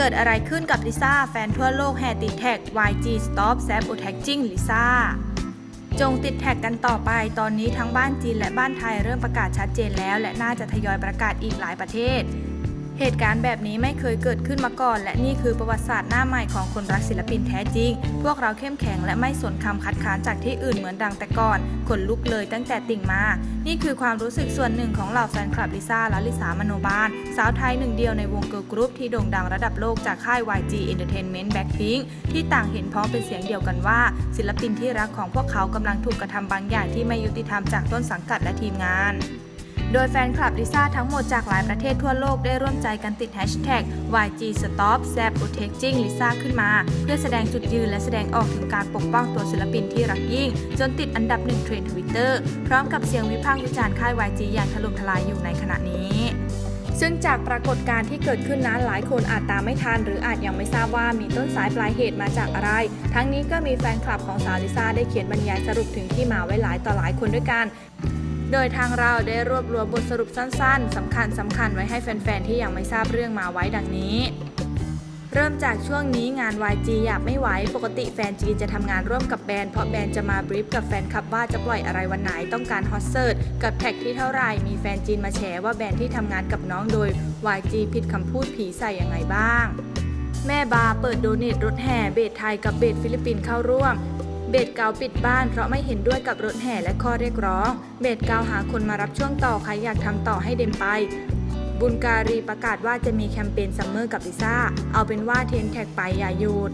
เกิดอะไรขึ้นกับลิซ่าแฟนทั่วโลกแห่ติดแท็ก YG Stop Sabotaging ลิซ่าจงติดแท็กกันต่อไป ตอนนี้ทั้งบ้านจีนและบ้านไทยเริ่มประกาศชัดเจนแล้ว และน่าจะทยอยประกาศอีกหลายประเทศ เหตุการณ์แบบนี้ไม่เคยเกิดขึ้นมาก่อน และนี่คือประวัติศาสตร์หน้าใหม่ของคนรักศิลปินแท้จริง พวกเราเข้มแข็งและไม่สนคำคัดค้านจากที่อื่นเหมือนดังแต่ก่อนขนลุกเลยตั้งแต่ติ่งมา นี่คือความรู้สึกส่วนหนึ่งของเหล่าแฟนคลับลิซ่าและลิสามโนบาล สาวไทยหนึ่งเดียวในวงเกิร์ลกรุ๊ปที่โด่งดังระดับโลกจากค่าย YG Entertainment Blackpink ที่ต่างเห็นพ้องเป็นเสียงเดียวกันว่า ศิลปินที่รักของพวกเขากำลังถูกกระทำบางอย่างที่ไม่ยุติธรรมจากต้นสังกัดและทีมงาน โดยแฟนคลับลิซ่าทั้งหมดจากหลายประเทศทั่วโลกได้ร่วมใจกันติดแฮชแท็ก YG Stop Sabotaging Lisa ขึ้นมา เพื่อแสดงจุดยืนและแสดงออกถึงการปกป้องตัวศิลปินที่รักยิ่ง จนติดอันดับหนึ่งเทรนด์ทวิตเตอร์พร้อมกับเสียงวิพากษ์วิจารณ์ค่าย YG อย่างถล่มทลายอยู่ในขณะนี้ซึ่งจากปรากฏการณ์ที่เกิดขึ้นนั้นหลายคนอาจตามไม่ทัน หรืออาจยังไม่ทราบว่ามีต้นสายปลายเหตุมาจากอะไร ทั้งนี้ก็มีแฟนคลับของสาวลิซ่าได้เขียนบรรยายสรุปถึงที่มาไว้หลายต่อหลายคนด้วยกัน โดยทางเราได้รวบรวมบทสรุปสั้นๆสำคัญสำคัญไว้ให้แฟนๆ ที่ยังไม่ทราบเรื่องมาไว้ดังนี้ เริ่มจากช่วงนี้งาน YG อยากไม่ไหว ปกติแฟนจีจะทำงานร่วมกับแบรนด์เพราะแบรนด์จะมาบรีฟกับแฟนคลับว่าจะปล่อยอะไรวันไหนต้องการฮอตเซิร์ตกับแท็กที่เท่าไหร่มีแฟนจีนมาแชร์ว่าแบรนด์ที่ทำงานกับน้องโดย YG ผิดคำพูดผีใส่ยังไงบ้าง แม่บาเปิดโดเนทรถแห่เบสไทยกับเบสฟิลิปปินส์เข้าร่วม เบดเกาปิดบ้านเพราะไม่เห็นด้วยกับรถแห่และข้อเรียกร้อง เบดเกาหาคนมารับช่วงต่อใครอยากทำต่อให้เดมไป บุญการีประกาศว่าจะมีแคมเปญซัมเมอร์กับลิซ่า เอาเป็นว่าเทนแท็กไปอย่าหยุด